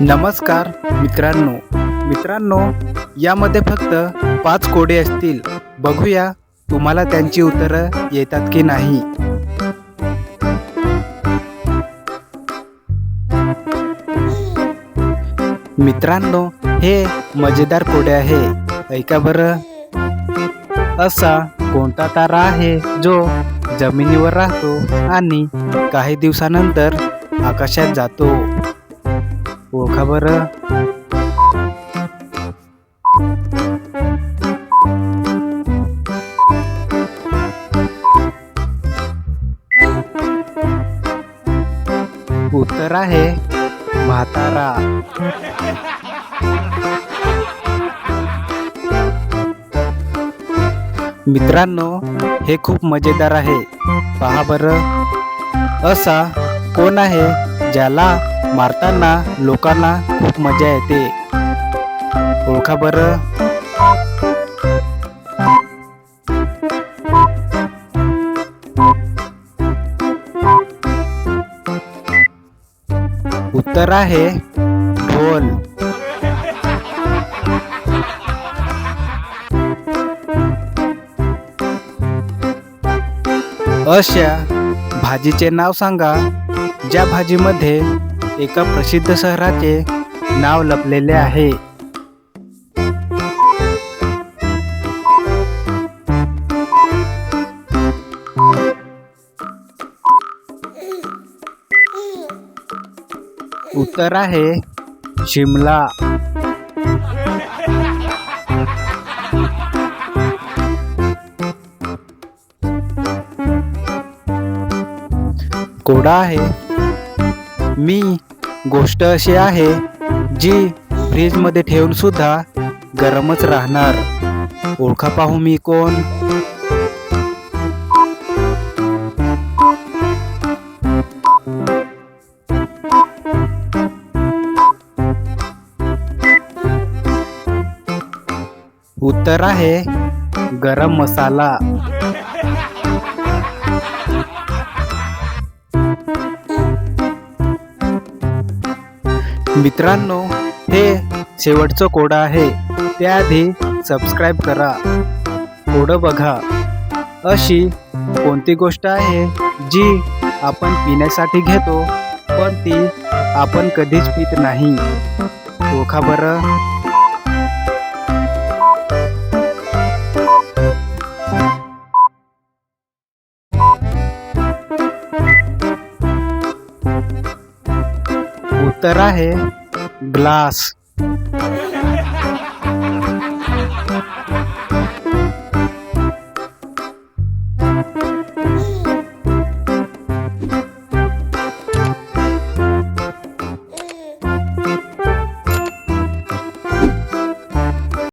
नमस्कार मित्रांनो. मित्रांनो यामध्ये फक्त पाच कोडे असतील. बघूया तुम्हाला त्यांची उत्तरं येतात की नाही. मित्रांनो हे मजेदार कोडे आहे. ऐका बरं. असा कोणता तारा आहे जो जमिनीवर राहतो आणि काही दिवसानंतर आकाशात जातो? ओळखा बरं. उत्तर आहे म्हातारा. मित्रांनो हे खूप मजेदार आहे. पहा बरं. असा कोण आहे ज्याला मारताना लोकांना खूप मजा येते. ओळखा बरं. उत्तर आहे ढोल. अशा भाजीचे नाव सांगा ज्या भाजीमध्ये एका प्रसिद्ध शहराचे नाव लपलेले आहे. उत्तर आहे शिमला. कोडा आहे मी गोष्ट अशी आहे जी फ्रीजमध्ये ठेवून सुद्धा गरमच राहणार. ओळखा पाहू मी कोण? उत्तर आहे गरम मसाला. मित्रांनो हे शेवटचं कोड आहे. त्याआधी सबस्क्राईब करा. कोड बघा. अशी कोणती गोष्ट आहे जी आपण पिण्यासाठी घेतो पण ती आपण कधीच पित नाही. ओळखा बरं. उत्तर आहे ग्लास.